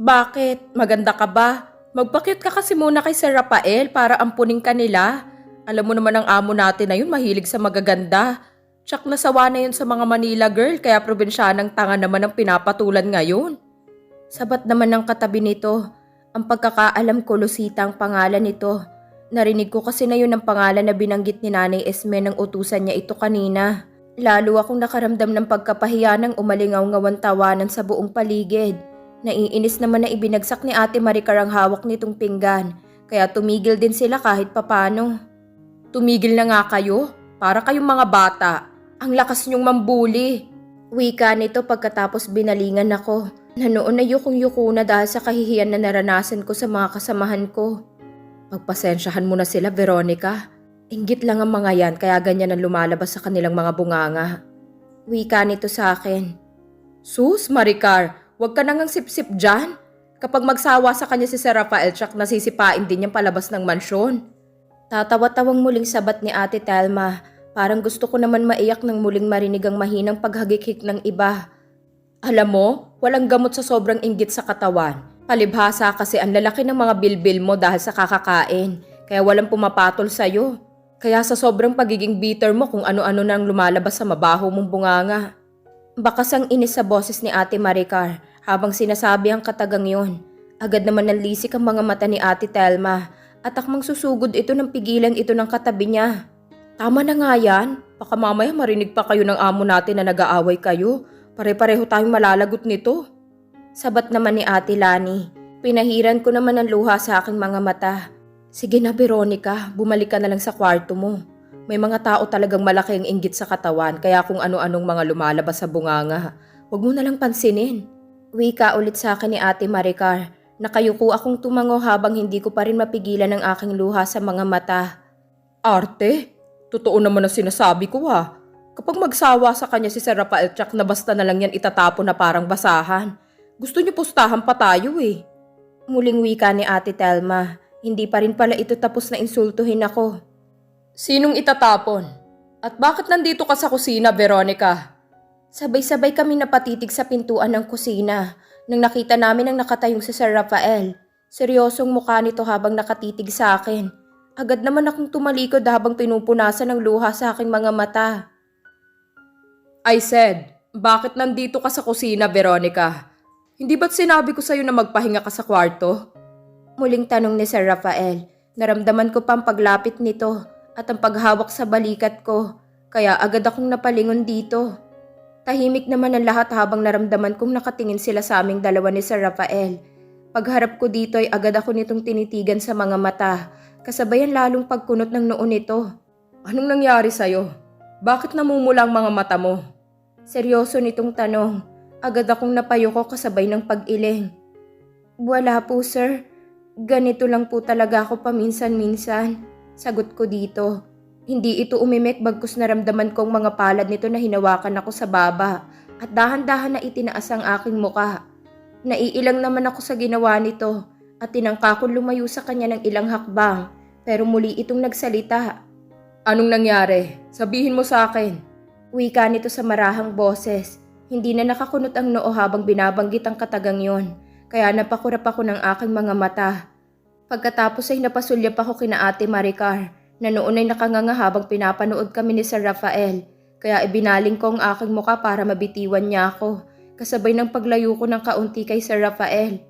Bakit? Maganda ka ba? Magpakyut ka kasi muna kay Sir Rafael para ampunin ka nila. Alam mo naman ang amo natin na yun mahilig sa magaganda. Tsak nasawa na yun sa mga Manila girl kaya probinsyanang tanga naman ang pinapatulan ngayon. Sabat naman ng katabi nito. Ang pagkakaalam ko Lucita ang pangalan nito. Narinig ko kasi na yun ang pangalan na binanggit ni Nanay Esme nang utusan niya ito kanina. Lalo akong nakaramdam ng pagkapahiya ng umalingaw-ngawan tawanan sa buong paligid. Naiinis naman na ibinagsak ni Ate Maricar ang hawak nitong pinggan, kaya tumigil din sila kahit papano. Tumigil na nga kayo, para kayong mga bata. Ang lakas niyong mambuli. Wika nito pagkatapos binalingan ako, na noon na yukong-yuko na dahil sa kahihiyan na naranasan ko sa mga kasamahan ko. Pagpasensyahan mo na sila, Veronica. Inggit lang ang mga yan kaya ganyan ang lumalabas sa kanilang mga bunganga. Wika nito sa akin. Sus, Maricar, huwag ka nang sip-sip dyan. Kapag magsawa sa kanya si Sir Rafael, tsak nasisipain din niyang palabas ng mansyon. Tatawa-tawang muling sabat ni Ate Telma. Parang gusto ko naman maiyak nang muling marinig ang mahinang paghagikik ng iba. Alam mo, walang gamot sa sobrang inggit sa katawan. Palibhasa kasi ang lalaki ng mga bilbil mo dahil sa kakakain. Kaya walang pumapatol sa'yo. Kaya sa sobrang pagiging bitter mo kung ano-ano nang lumalabas sa mabaho mong bunganga. Bakas ang inis sa boses ni Ate Maricar habang sinasabi ang katagang yon. Agad naman nanlisik ang mga mata ni Ate Telma at akmang susugod ito ng pigilan ito ng katabi niya. Tama na nga yan. Baka mamaya marinig pa kayo ng amo natin na nag-aaway kayo. Pare-pareho tayong malalagot nito. Sabat naman ni Ate Lani. Pinahiran ko naman ng luha sa aking mga mata. Sige na Veronica, bumalik ka na lang sa kwarto mo. May mga tao talagang malaki ang inggit sa katawan kaya kung ano-anong mga lumalabas sa bunganga, huwag mo na lang pansinin. Wika ulit sa akin ni Ate Maricar. Nakayuko akong tumango habang hindi ko pa rin mapigilan ang aking luha sa mga mata. Arte? Totoo naman ang sinasabi ko ha. Kapag magsawa sa kanya si Sir Rafael Tsak na basta na lang yan itatapon na parang basahan. Gusto niyo pustahan pa tayo eh. Muling wika ni Ate Telma. Hindi pa rin pala ito tapos na insultuhin ako. Sinong itatapon? At bakit nandito ka sa kusina, Veronica? Sabay-sabay kami napatitig sa pintuan ng kusina nang nakita namin ang nakatayong si Sir Rafael. Seryosong mukha nito habang nakatitig sa akin. Agad naman akong tumalikod habang pinupunasan ng luha sa aking mga mata. I said, bakit nandito ka sa kusina, Veronica? Hindi ba't sinabi ko sa'yo na magpahinga ka sa kwarto? Muling tanong ni Sir Rafael. Naramdaman ko pa ang paglapit nito at ang paghawak sa balikat ko. Kaya agad akong napalingon dito. Tahimik naman ang lahat habang naramdaman kong nakatingin sila sa aming dalawa ni Sir Rafael. Pagharap ko dito ay agad ako nitong tinitigan sa mga mata. Kasabayan lalong pagkunot ng noo nito. Anong nangyari sa'yo? Bakit namumula ang mga mata mo? Seryoso nitong tanong. Agad akong napayoko kasabay ng pag-iling. Wala po sir. Ganito lang po talaga ako paminsan-minsan. Sagot ko dito. Hindi ito umimik bagkus naramdaman kong mga palad nito na hinawakan ako sa baba at dahan-dahan na itinaas ang aking muka. Naiilang naman ako sa ginawa nito at tinangka kong lumayo sa kanya ng ilang hakbang pero muli itong nagsalita. Anong nangyari? Sabihin mo sa akin. Wika nito sa marahang boses. Hindi na nakakunot ang noo habang binabanggit ang katagang yon, kaya napakurap ako ng aking mga mata. Pagkatapos ay napasulyap ako kina ate Maricar, na nakanganga habang pinapanood kami ni Sir Rafael, kaya ibinaling ko ang aking muka para mabitiwan niya ako, kasabay ng paglayo ko ng kaunti kay Sir Rafael.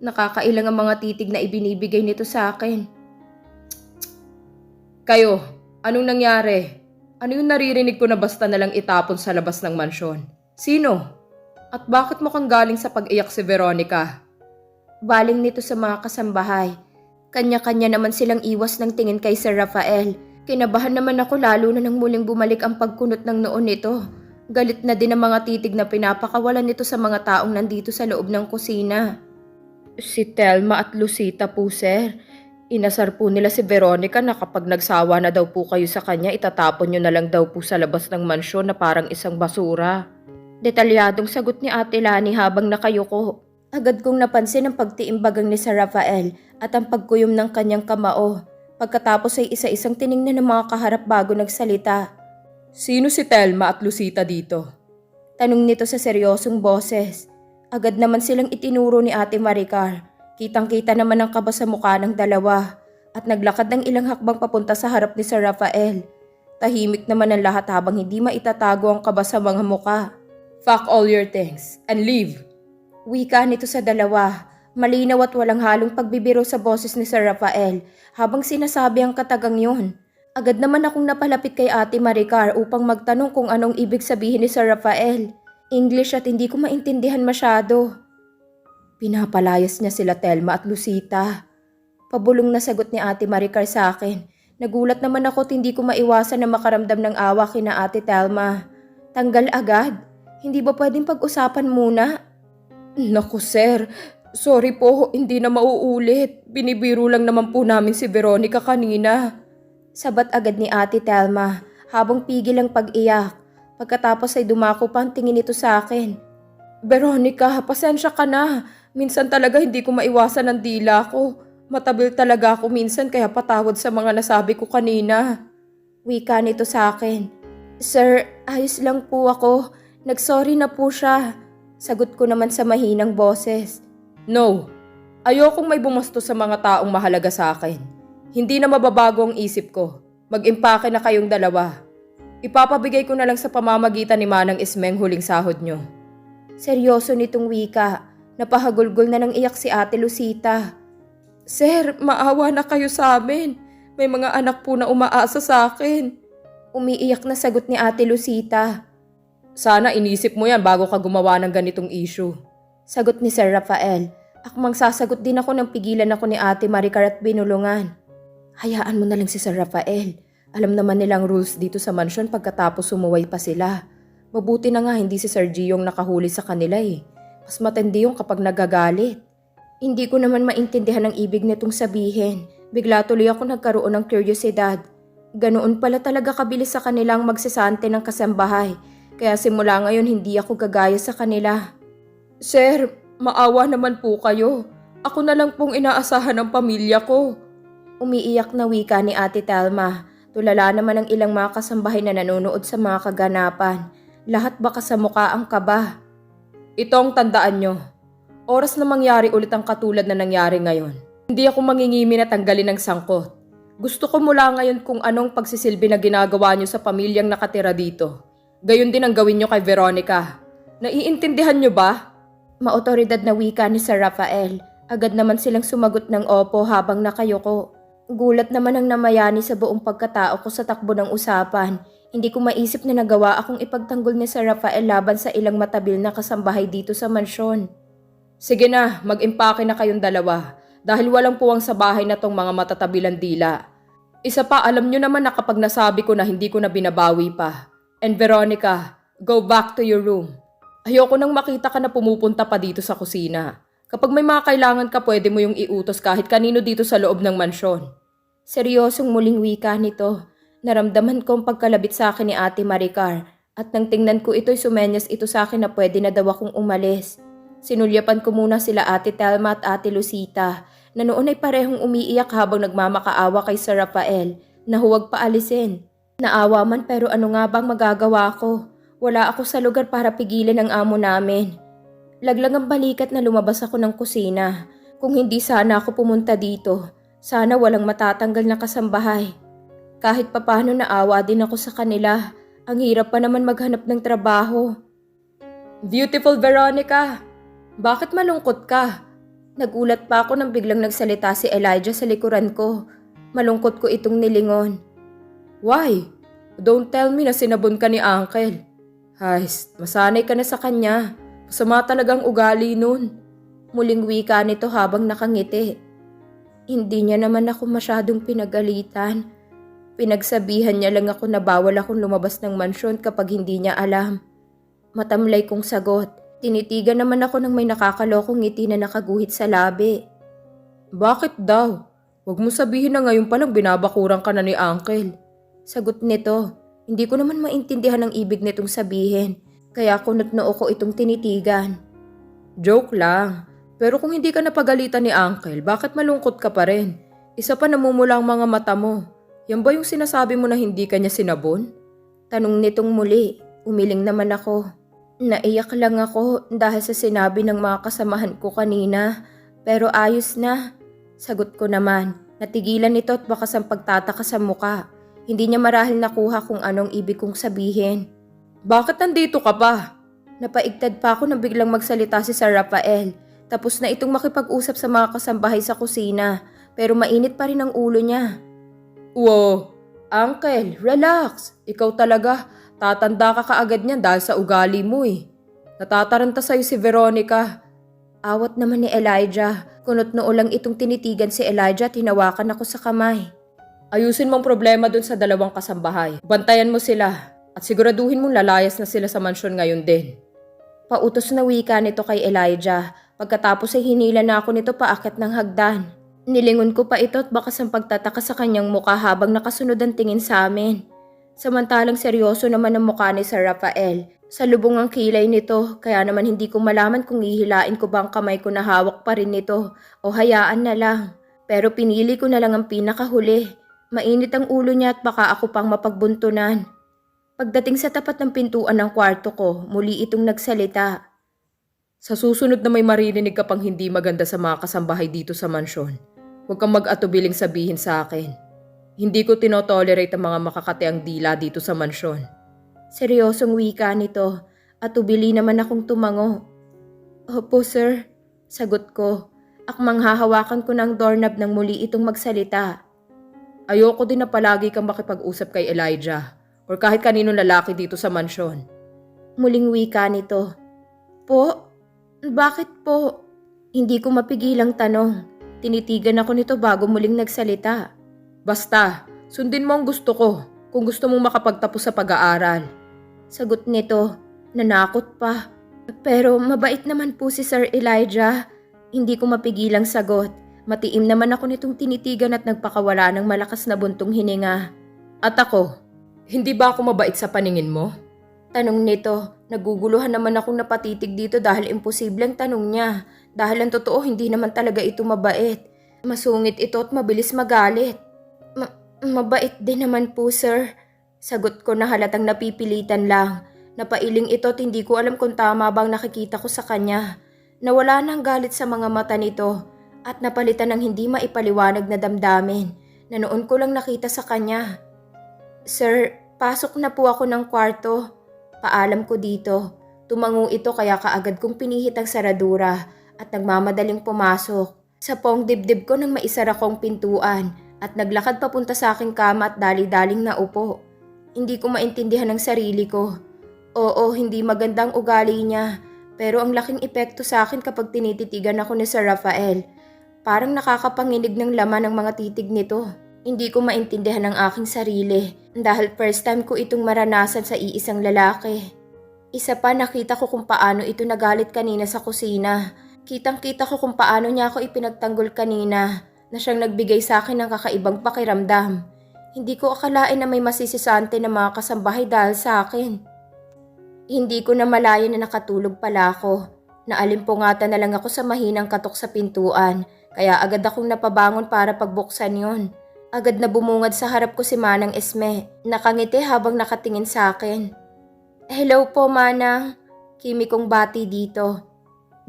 Nakakailang ang mga titig na ibinibigay nito sa akin. Kayo, anong nangyari? Ano yung naririnig ko na basta na lang itapon sa labas ng mansyon? Sino? At bakit mukhang galing sa pag-iyak si Veronica? Baling nito sa mga kasambahay. Kanya-kanya naman silang iwas ng tingin kay Sir Rafael. Kinabahan naman ako lalo na nang muling bumalik ang pagkunot ng noon nito. Galit na din ang mga titig na pinapakawalan nito sa mga taong nandito sa loob ng kusina. Si Telma at Lucita po, sir. Inasar po nila si Veronica na kapag nagsawa na daw po kayo sa kanya, itatapon nyo na lang daw po sa labas ng mansyon na parang isang basura. Detalyadong sagot ni Ate Lani habang nakayuko. Agad kong napansin ang pagtiimbagang ni Sir Rafael at ang pagkuyom ng kanyang kamao. Pagkatapos ay isa-isang tiningnan ng mga kaharap bago nagsalita. Sino si Telma at Lucita dito? Tanong nito sa seryosong boses. Agad naman silang itinuro ni Ate Maricar. Kitang-kita naman ang kaba sa mukha ng dalawa at naglakad ng ilang hakbang papunta sa harap ni Sir Rafael. Tahimik naman ang lahat habang hindi maitatago ang kaba sa mga muka. Fuck all your things and leave. Wika nito sa dalawa. Malinaw at walang halong pagbibiro sa boses ni Sir Rafael habang sinasabi ang katagang yun. Agad naman akong napalapit kay Ate Maricar upang magtanong kung anong ibig sabihin ni Sir Rafael. English at hindi ko maintindihan masyado. Pinapalayas niya sila Telma at Lucita. Pabulong na sagot ni Ate Maricar sa akin. Nagulat naman ako at hindi ko maiwasan na makaramdam ng awa kina Ate Telma. Tanggal agad. Hindi ba pwedeng pag-usapan muna? Naku sir, sorry po, hindi na mauulit. Binibiro lang naman po namin si Veronica kanina. Sabat agad ni Ate Telma habang pigil ang pag-iyak. Pagkatapos ay dumako pa ang tingin nito sa akin. Veronica, pasensya ka na. Minsan talaga hindi ko maiwasan ang dila ko. Matabil talaga ako minsan kaya patawad sa mga nasabi ko kanina. Wika nito sa akin. Sir, ayos lang po ako. Nagsorry na po siya. Sagot ko naman sa mahinang boses. No, ayokong may bumasto sa mga taong mahalaga sa akin. Hindi na mababago ang isip ko. Mag-impake na kayong dalawa. Ipapabigay ko na lang sa pamamagitan ni Manang Ismeng huling sahod nyo. Seryoso nitong wika. Napahagulgol na ng iyak si Ate Lucita. Sir, maawa na kayo sa amin. May mga anak po na umaasa sa akin. Umiiyak na sagot ni Ate Lucita. Sana inisip mo yan bago ka gumawa ng ganitong issue. Sagot ni Sir Rafael. Akmang sasagot din ako nang pigilan ako ni Ate Maricar at binulungan. Hayaan mo na lang si Sir Rafael. Alam naman nilang rules dito sa mansyon pagkatapos sumuway pa sila. Mabuti na nga hindi si Sir G yung nakahuli sa kanila eh. Mas matindi yung kapag nagagalit. Hindi ko naman maintindihan ang ibig nitong sabihin. Bigla tuloy ako nagkaroon ng kuryosidad. Ganoon pala talaga kabilis sa kanilang magsasante ng kasambahay. Kaya simula ngayon hindi ako gagaya sa kanila. Sir, maawa naman po kayo. Ako na lang pong inaasahan ng pamilya ko. Umiiyak na wika ni Ate Telma. Tulala naman ang ilang mga kasambahay na nanonood sa mga kaganapan. Lahat baka sa mukha ang kaba. Itong tandaan nyo. Oras na mangyari ulit ang katulad na nangyari ngayon. Hindi ako mangingimi na tanggalin ng sangkot. Gusto ko mula ngayon kung anong pagsisilbi na ginagawa nyo sa pamilyang nakatira dito. Gayon din ang gawin nyo kay Veronica. Naiintindihan nyo ba? Maotoridad na wika ni Sir Rafael. Agad naman silang sumagot ng opo habang nakayoko. Gulat naman ang namayani sa buong pagkatao ko sa takbo ng usapan. Hindi ko maisip na nagawa akong ipagtanggol ni Sir Rafael laban sa ilang matabil na kasambahay dito sa mansyon. Sige na, mag-impake na kayong dalawa dahil walang puwang sa bahay na tong mga matatabilang dila. Isa pa, alam nyo naman na kapag nasabi ko na hindi ko na binabawi pa. And Veronica, go back to your room. Ayoko nang makita ka na pumupunta pa dito sa kusina. Kapag may mga kailangan ka, pwede mo yung iutos kahit kanino dito sa loob ng mansyon. Seryosong muling wika nito. Naramdaman ko ang pagkalabit sa akin ni Ate Maricar at nang tingnan ko ito'y sumenyas ito sa akin na pwede na daw akong umalis. Sinulyapan ko muna sila Ate Telma at Ate Lucita na noon ay parehong umiiyak habang nagmamakaawa kay Sir Rafael na huwag paalisin. Naawa man pero ano nga bang magagawa ko? Wala ako sa lugar para pigilan ang amo namin. Laglang ang balikat na lumabas ako ng kusina. Kung hindi sana ako pumunta dito, sana walang matatanggal na kasambahay. Kahit papano naawa din ako sa kanila. Ang hirap pa naman maghanap ng trabaho. Beautiful Veronica! Bakit malungkot ka? Nagulat pa ako nang biglang nagsalita si Elijah sa likuran ko. Malungkot ko itong nilingon. Why? Don't tell me na sinabon ka ni Uncle. Ay, masanay ka na sa kanya. Masama talagang ugali nun. Muling wika nito habang nakangiti. Hindi niya naman ako masyadong pinagalitan. Pinagsabihan niya lang ako na bawal akong lumabas ng mansyon kapag hindi niya alam. Matamlay kong sagot. Tinitigan naman ako ng may nakakalokong ngiti na nakaguhit sa labi. Bakit daw? Huwag mo sabihin na ngayon palang binabakuran ka na ni Uncle. Sagot nito. Hindi ko naman maintindihan ang ibig nitong sabihin. Kaya kunot noo ko itong tinitigan. Joke lang. Pero kung hindi ka napagalitan ni Uncle, bakit malungkot ka pa rin? Isa pa namumula ang mga mata mo. Yan ba yung sinasabi mo na hindi ka niya sinabon? Tanong nitong muli. Umiling naman ako. Naiyak lang ako dahil sa sinabi ng mga kasamahan ko kanina. Pero ayos na. Sagot ko naman. Natigilan ito at bakas ang pagtataka sa muka. Hindi niya marahil nakuha kung anong ibig kong sabihin. Bakit nandito ka pa? Napaigtad pa ako nang biglang magsalita si Sir Rafael. Tapos na itong makipag-usap sa mga kasambahay sa kusina. Pero mainit pa rin ang ulo niya. Wow, Uncle, relax. Ikaw talaga. Tatanda ka kaagad niyan dahil sa ugali mo eh. Natataranta sa'yo si Veronica. Awat naman ni Elijah. Kunot noo lang itong tinitigan si Elijah at hinawakan ako sa kamay. Ayusin mong problema dun sa dalawang kasambahay. Bantayan mo sila. At siguraduhin mong lalayas na sila sa mansyon ngayon din. Pautos na wika nito kay Elijah. Pagkatapos ay hinila na ako nito paakit ng hagdan. Nilingon ko pa ito at bakas ang pagtataka sa kanyang mukha habang nakasunod ang tingin sa amin. Samantalang seryoso naman ang mukha ni Sir Rafael. Sa lubong ang kilay nito, kaya naman hindi ko malaman kung ihilain ko ba ang kamay ko na hawak pa rin nito o hayaan na lang. Pero pinili ko na lang ang pinakahuli. Mainit ang ulo niya at baka ako pang mapagbuntunan. Pagdating sa tapat ng pintuan ng kwarto ko, muli itong nagsalita. Sa susunod na may maririnig ka pang hindi maganda sa mga kasambahay dito sa mansyon, huwag kang mag-atubiling sabihin sa akin. Hindi ko tinotolerate ang mga makakateang dila dito sa mansyon. Seryosong wika nito at ubili naman akong tumango. Opo sir, sagot ko. Akmang hahawakan ko ng doorknob nang muli itong magsalita. Ayoko din na palagi kang makipag-usap kay Elijah or kahit kaninong lalaki dito sa mansyon. Muling wika nito. Po? Bakit po? Hindi ko mapigilang tanong. Tinitigan ako nito bago muling nagsalita. Basta, sundin mo ang gusto ko kung gusto mong makapagtapos sa pag-aaral. Sagot nito, nanakot pa. Pero mabait naman po si Sir Elijah. Hindi ko mapigilang sagot. Matiim naman ako nitong tinitigan at nagpakawala ng malakas na buntong hininga. At ako, hindi ba ako mabait sa paningin mo? Tanong nito, naguguluhan naman akong napatitig dito dahil imposibleng tanong niya. Dahil ang totoo, hindi naman talaga ito mabait. Masungit ito at mabilis magalit. Ma- mabait din naman po, sir. Sagot ko na halatang napipilitan lang. Napailing ito at hindi ko alam kung tama bang nakikita ko sa kanya. Nawala ng galit sa mga mata nito at napalitan ng hindi maipaliwanag na damdamin na noon ko lang nakita sa kanya. Sir, pasok na po ako ng kwarto. Paalam ko dito. Tumango ito kaya kaagad kong pinihit ang saradura at nagmamadaling pumasok. Sa pong dibdib ko nang maisara kong pintuan at naglakad papunta sa aking kama at dali-daling naupo. Hindi ko maintindihan ang sarili ko. Oo, hindi magandang ugali niya, pero ang laking epekto sa akin kapag tinititigan ako ni Sir Rafael. Parang nakakapanginig ng laman ng mga titig nito. Hindi ko maintindihan ang aking sarili dahil first time ko itong maranasan sa iisang lalaki. Isa pa nakita ko kung paano ito nagalit kanina sa kusina. Kitang kita ko kung paano niya ako ipinagtanggol kanina na siyang nagbigay sa akin ng kakaibang pakiramdam. Hindi ko akalain na may masisisante na mga kasambahay dahil sa akin. Hindi ko na malaya na nakatulog pala ako. Naalimpungatan na lang ako sa mahinang katok sa pintuan, kaya agad akong napabangon para pagbuksan yon. Agad na bumungad sa harap ko si Manang Esme, nakangiti habang nakatingin sa akin. Hello po, Manang. Kimi kong bati dito.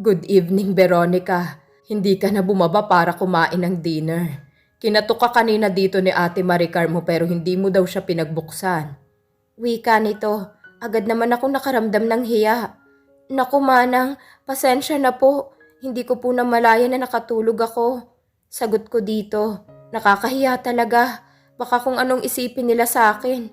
Good evening, Veronica. Hindi ka na bumaba para kumain ng dinner. Kinatok ka kanina dito ni Ate Maricar mo pero hindi mo daw siya pinagbuksan. Wika nito, agad naman ako nakaramdam ng hiya. Naku manang, pasensya na po. Hindi ko po na malaya na nakatulog ako. Sagot ko dito, nakakahiya talaga. Baka kung anong isipin nila sa akin.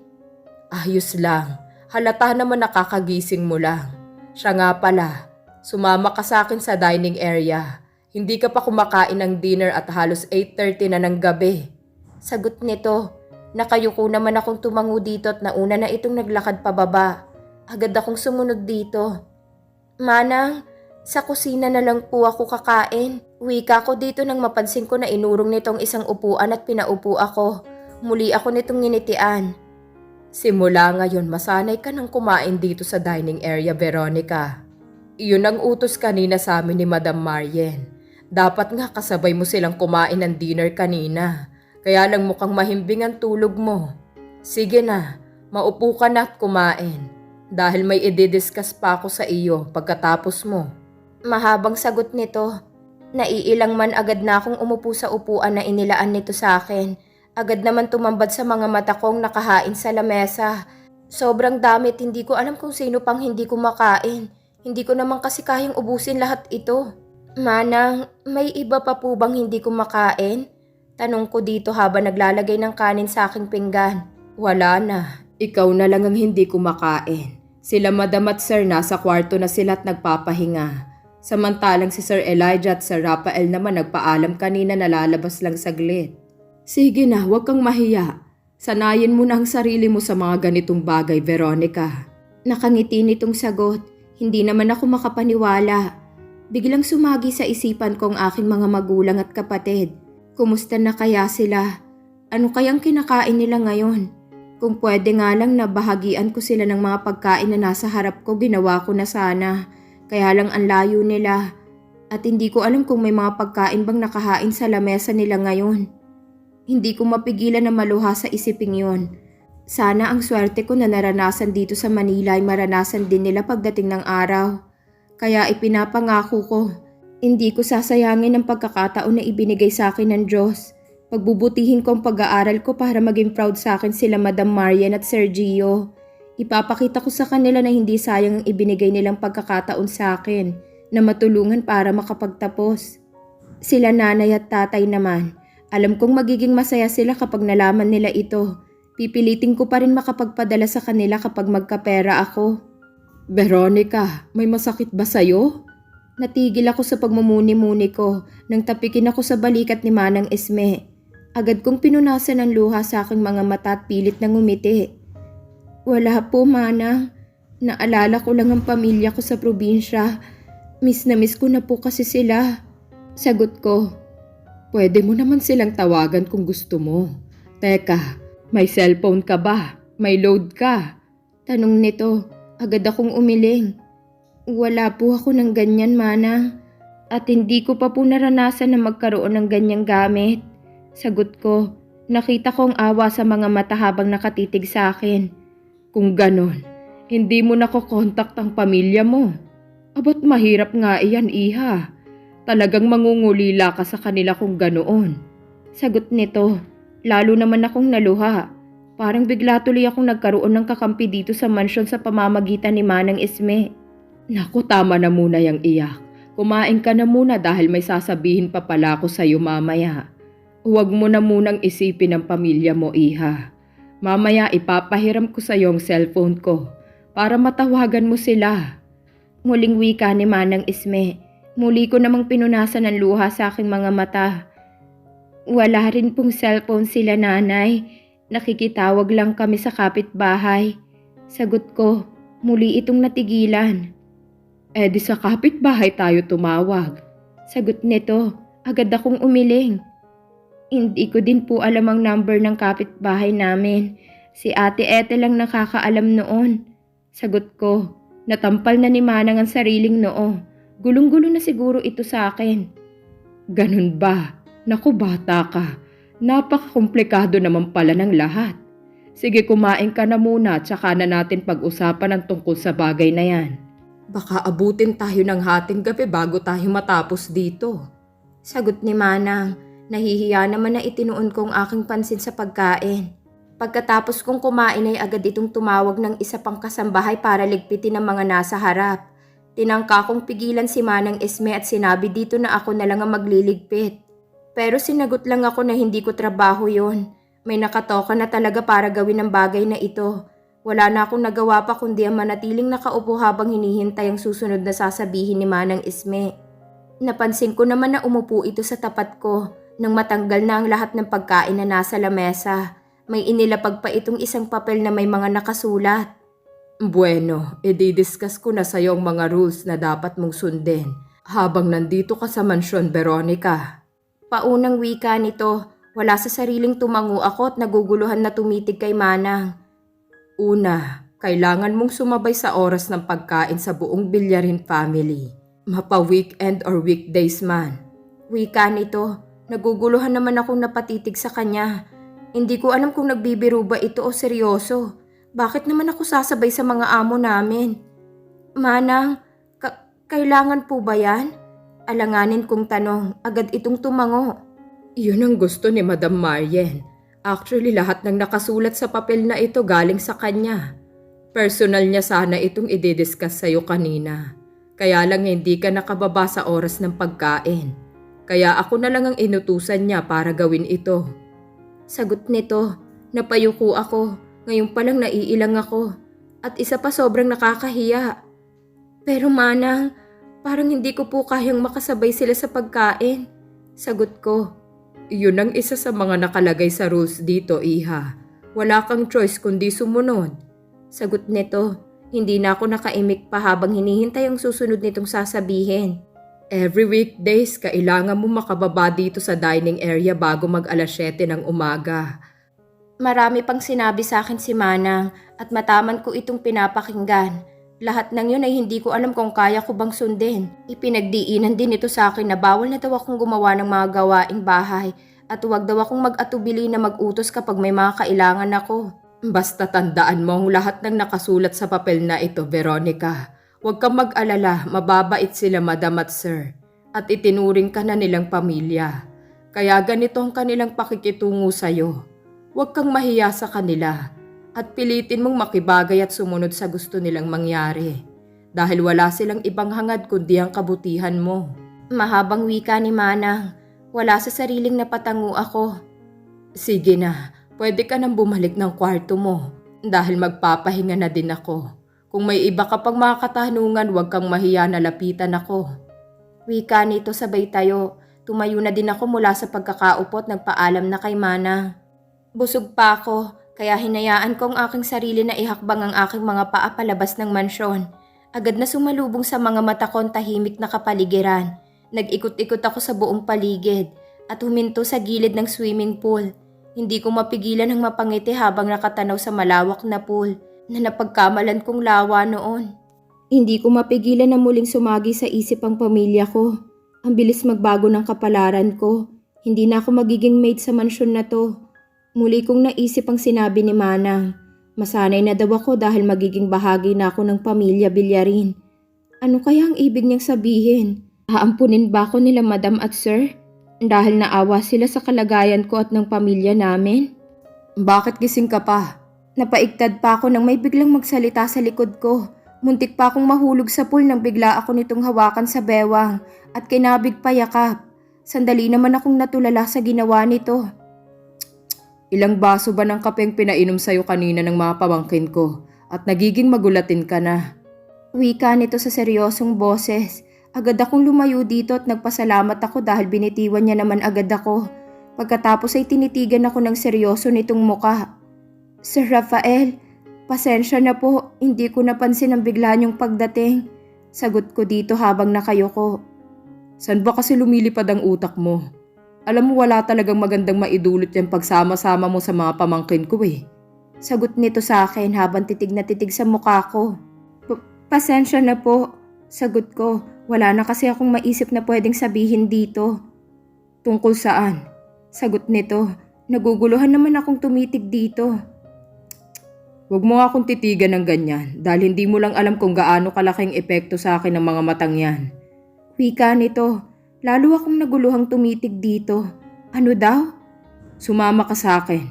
Ayos lang, halata naman nakakagising mo lang. Siya nga pala, sumama ka sa akin sa dining area. Hindi ka pa kumakain ng dinner at halos 8.30 na ng gabi. Sagot nito, nakayuko naman akong tumango dito at nauna na itong naglakad pababa. Agad akong sumunod dito. Manang, sa kusina na lang po ako kakain. Wika ko dito nang mapansin ko na inurong nitong isang upuan at pinaupo ako. Muli ako nitong nginitian. Simula ngayon, masanay ka nang kumain dito sa dining area, Veronica. Iyon ang utos kanina sa amin ni Madam Marien. Dapat nga kasabay mo silang kumain ng dinner kanina. Kaya lang mukhang mahimbing ang tulog mo. Sige na, maupo ka na at kumain. Dahil may i-discuss pa ako sa iyo pagkatapos mo. Mahabang sagot nito. Naiilang man agad na akong umupo sa upuan na inilaan nito sa akin. Agad naman tumambad sa mga mata kong nakahain sa lamesa. Sobrang damit, hindi ko alam kung sino pang hindi kumakain. Hindi ko naman kasi kayang ubusin lahat ito. Manang, may iba pa po bang hindi kumakain? Tanong ko dito habang naglalagay ng kanin sa aking pinggan. Wala na. Ikaw na lang ang hindi kumakain. Sila madam at sir nasa kwarto na sila at nagpapahinga. Samantalang si Sir Elijah at Sir Rafael naman nagpaalam kanina na lalabas lang saglit. Sige na, huwag kang mahiya. Sanayin mo na ang sarili mo sa mga ganitong bagay, Veronica. Nakangiti nitong sagot. Hindi naman ako makapaniwala. Biglang sumagi sa isipan ko ang aking mga magulang at kapatid. Kumusta na kaya sila? Ano kayang kinakain nila ngayon? Kung pwede nga lang na bahagian ko sila ng mga pagkain na nasa harap ko, ginawa ko na sana. Kaya lang ang layo nila. At hindi ko alam kung may mga pagkain bang nakahain sa lamesa nila ngayon. Hindi ko mapigilan na maluha sa isiping yon. Sana ang swerte ko na naranasan dito sa Manila ay maranasan din nila pagdating ng araw. Kaya ipinapangako ko, hindi ko sasayangin ang pagkakataon na ibinigay sa akin ng Diyos. Pagbubutihin ko ang pag-aaral ko para maging proud sa akin sila Madam Marian at Sergio. Ipapakita ko sa kanila na hindi sayang ang ibinigay nilang pagkakataon sa akin na matulungan para makapagtapos. Sila nanay at tatay naman. Alam kong magiging masaya sila kapag nalaman nila ito. Pipilitin ko pa rin makapagpadala sa kanila kapag magkapera ako. Veronica, may masakit ba sa'yo? Natigil ako sa pagmumuni-muni ko nang tapikin ako sa balikat ni Manang Esme. Agad kong pinunasan ng luha sa aking mga mata at pilit na ngumiti. Wala po, Manang. Naalala ko lang ang pamilya ko sa probinsya. Miss na miss ko na po kasi sila. Sagot ko, Pwede mo naman silang tawagan kung gusto mo. Teka, may cellphone ka ba? May load ka? tanong nito. Agad akong umiling. Wala po ako ng ganyan, Manang. At hindi ko pa po naranasan na magkaroon ng ganyang gamit. Sagot ko, nakita kong awa sa mga mata habang nakatitig sa akin. Kung ganon, hindi mo nakokontakt ang pamilya mo. Abot mahirap nga iyan, iha. Talagang mangungulila ka sa kanila kung ganoon. Sagot nito, lalo naman akong naluha. Parang bigla tuloy akong nagkaroon ng kakampi dito sa mansyon sa pamamagitan ni Manang Isme. Naku, tama na muna yung iyak. Kumain ka na muna dahil may sasabihin pa pala ako sa'yo mamaya. Huwag mo na munang isipin ang pamilya mo, iha. Mamaya ipapahiram ko sa ang cellphone ko para matawagan mo sila. Muling wika ni Manang Isme. Muli ko namang pinunasan ng luha sa aking mga mata. Wala rin pong cellphone sila nanay. Nakikitawag lang kami sa kapitbahay. Sagot ko, muli itong natigilan. Eh di sa kapitbahay tayo tumawag. Sagot nito, agad akong umiling. Hindi ko din po alam ang number ng kapitbahay namin. Si ate Ete lang nakakaalam noon. Sagot ko, natampal na ni Manang ang sariling noo. Gulong-gulo na siguro ito sa akin. Ganun ba? Naku bata ka. Napakakomplikado naman pala ng lahat. Sige kumain ka na muna tsaka na natin pag-usapan ang tungkol sa bagay na yan. Baka abutin tayo ng hating gabi bago tayo matapos dito. Sagot ni Manang, nahihiya naman na itinuon kong aking pansin sa pagkain. Pagkatapos kong kumain ay agad itong tumawag ng isa pang kasambahay para ligpitin ang mga nasa harap. Tinangka kong pigilan si Manang Esme at sinabi dito na ako na lang ang magliligpit. Pero sinagot lang ako na hindi ko trabaho yon. May nakatoka na talaga para gawin ang bagay na ito. Wala na akong nagawa pa kundi ang manatiling nakaupo habang hinihintay ang susunod na sasabihin ni Manang Isme. Napansin ko naman na umupo ito sa tapat ko nang matanggal na ang lahat ng pagkain na nasa lamesa. May inilapag pa itong isang papel na may mga nakasulat. Bueno, i-discuss ko na sa'yo ang mga rules na dapat mong sundin habang nandito ka sa mansyon, Veronica. Paunang wika nito, wala sa sariling tumango ako at naguguluhan na tumitig kay Manang. Una, kailangan mong sumabay sa oras ng pagkain sa buong Bilyarin family. Mapa-weekend or weekdays man. Wika nito, naguguluhan naman akong napatitig sa kanya. Hindi ko alam kung nagbibiro ba ito o seryoso. Bakit naman ako sasabay sa mga amo namin? Manang, ka- kailangan po ba yan? Alanganin kong tanong, agad itong tumango. Yun ang gusto ni Madam Marien. Actually, lahat ng nakasulat sa papel na ito galing sa kanya. Personal niya sana itong i-discuss sa'yo kanina. Kaya lang hindi ka nakababa sa oras ng pagkain. Kaya ako na lang ang inutusan niya para gawin ito. Sagot nito, napayuko ako, ngayon palang naiilang ako. At isa pa sobrang nakakahiya. Pero manang, parang hindi ko po kayang makasabay sila sa pagkain. Sagot ko, Yun ang isa sa mga nakalagay sa rules dito, Iha. Wala kang choice kundi sumunod. sagot nito, hindi na ako nakaimik pa habang hinihintay ang susunod nitong sasabihin. Every weekdays, kailangan mo makababa dito sa dining area bago mag alas 7 ng umaga. Marami pang sinabi sa akin si Manang at mataman ko itong pinapakinggan. Lahat ng yun ay hindi ko alam kung kaya ko bang sundin. Ipinagdiinan din ito sa akin na bawal na daw akong gumawa ng mga gawaing bahay at huwag daw akong mag-atubili na mag-utos kapag may mga kailangan ako. Basta tandaan mo ang lahat ng nakasulat sa papel na ito, Veronica. Huwag kang mag-alala, mababait sila madam at sir. At itinuring ka na nilang pamilya. Kaya ganito ang kanilang pakikitungo sa'yo. Huwag kang mahiya sa kanila. At pilitin mong makibagay at sumunod sa gusto nilang mangyari. Dahil wala silang ibang hangad kundi ang kabutihan mo. Mahabang wika ni Manang. Wala sa sariling napatango ako. Sige na, pwede ka nang bumalik ng kwarto mo. Dahil magpapahinga na din ako. Kung may iba ka pang mga katanungan, huwag kang mahiya na lapitan ako. Wika nito sabay tayo. Tumayo na din ako mula sa pagkakaupo at nagpaalam na kay Manang. Busog pa ako, kaya hinayaan ko ang aking sarili na ihakbang ang aking mga paa palabas ng mansyon. Agad na sumalubong sa mga mata ko tahimik na kapaligiran. Nag-ikot-ikot ako sa buong paligid at huminto sa gilid ng swimming pool. Hindi ko mapigilan ang mapangiti habang nakatanaw sa malawak na pool na napagkamalan kong lawa noon. Hindi ko mapigilan na muling sumagi sa isip ang pamilya ko. Ang bilis magbago ng kapalaran ko. Hindi na ako magiging maid sa mansyon na to. Muli kong naisip ang sinabi ni Manang. Masanay na daw ako dahil magiging bahagi na ako ng pamilya Bilyarin. Ano kaya ang ibig niyang sabihin? Aampunin ba ako nila madam at sir? Dahil naawa sila sa kalagayan ko at ng pamilya namin? Bakit gising ka pa? Napaigtad pa ako nang may biglang magsalita sa likod ko. Muntik pa akong mahulog sa pool nang bigla ako nitong hawakan sa bewang at kinabig pa yakap. Sandali naman akong natulala sa ginawa nito. Ilang baso ba ng kapeng pinainom sa'yo kanina ng mga pamangkin ko at nagiging magulatin ka na? Wika nito sa seryosong boses. Agad akong lumayo dito at nagpasalamat ako dahil binitiwan niya naman agad ako. Pagkatapos ay tinitigan ako ng seryoso nitong muka. Sir Rafael, pasensya na po, hindi ko napansin ang bigla niyong pagdating. Sagot ko dito habang nakayoko. San ba kasi lumilipad ang utak mo? Alam mo wala talagang magandang maidulot yung pagsama-sama mo sa mga pamangkin ko eh. Sagot nito sa akin habang titig na titig sa mukha ko. "Pa- Pasensya na po. Sagot ko, wala na kasi akong maisip na pwedeng sabihin dito. Tungkol saan? Sagot nito, naguguluhan naman akong tumitig dito. Huwag mo akong titigan ng ganyan dahil hindi mo lang alam kung gaano kalaking epekto sa akin ng mga matang yan. Wika nito, lalo akong naguluhang tumitig dito. Ano daw? Sumama ka sa akin.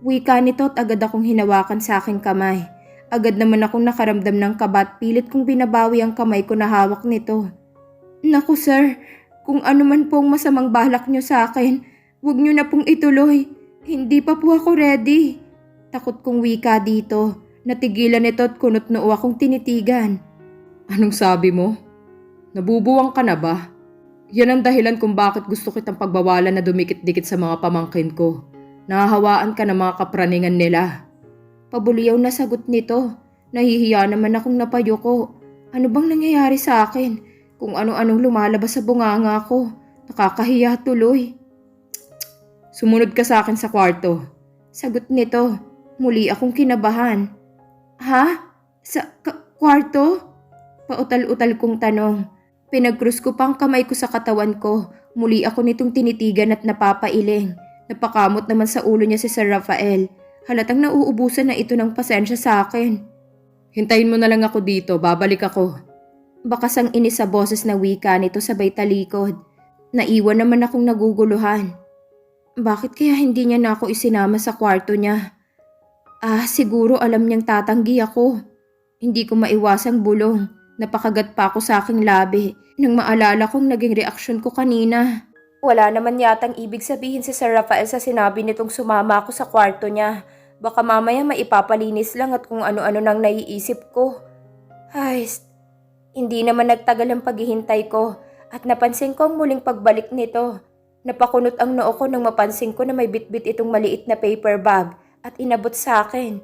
Wika nito at agad akong hinawakan sa aking kamay. Agad naman akong nakaramdam ng kabat pilit kong binabawi ang kamay ko na hawak nito. Naku sir, kung ano man pong masamang balak nyo sa akin, huwag nyo na pong ituloy. Hindi pa po ako ready. Takot kong wika dito. Natigilan ito at kunot noo akong tinitigan. Anong sabi mo? Nabubuwang ka na ba? Yan ang dahilan kung bakit gusto kitang pagbawalan na dumikit-dikit sa mga pamangkin ko. Nahahawaan ka ng mga kapraningan nila. Pabuliyaw na sagot nito. Nahihiya naman akong napayoko. Ano bang nangyayari sa akin? Kung ano-anong lumalabas sa bunganga ko. Nakakahiya tuloy. Sumunod ka sa akin sa kwarto. Sagot nito. Muli akong kinabahan. Ha? Sa kwarto? Pautal-utal kong tanong. Pinagkrus ko pang kamay ko sa katawan ko. Muli ako nitong tinitigan at napapailing. Napakamot naman sa ulo niya si Sir Rafael. Halatang nauubusan na ito ng pasensya sa akin. Hintayin mo na lang ako dito, babalik ako. Bakas ang inis sa boses na wika nito sabay talikod. Naiwan naman akong naguguluhan. Bakit kaya hindi niya na ako isinama sa kwarto niya? Ah, siguro alam niyang tatanggi ako. Hindi ko maiwasang bulong. Napakagat pa ako sa aking labi nang maalala kong naging reaksyon ko kanina. Wala naman yatang ibig sabihin si Sir Rafael sa sinabi nitong sumama ako sa kwarto niya. Baka mamaya maipapalinis lang at kung ano-ano nang naiisip ko. Ay, hindi naman nagtagal ang paghihintay ko at napansin ko ang muling pagbalik nito. Napakunot ang noo ko nang mapansin ko na may bitbit itong maliit na paper bag at inabot sa akin.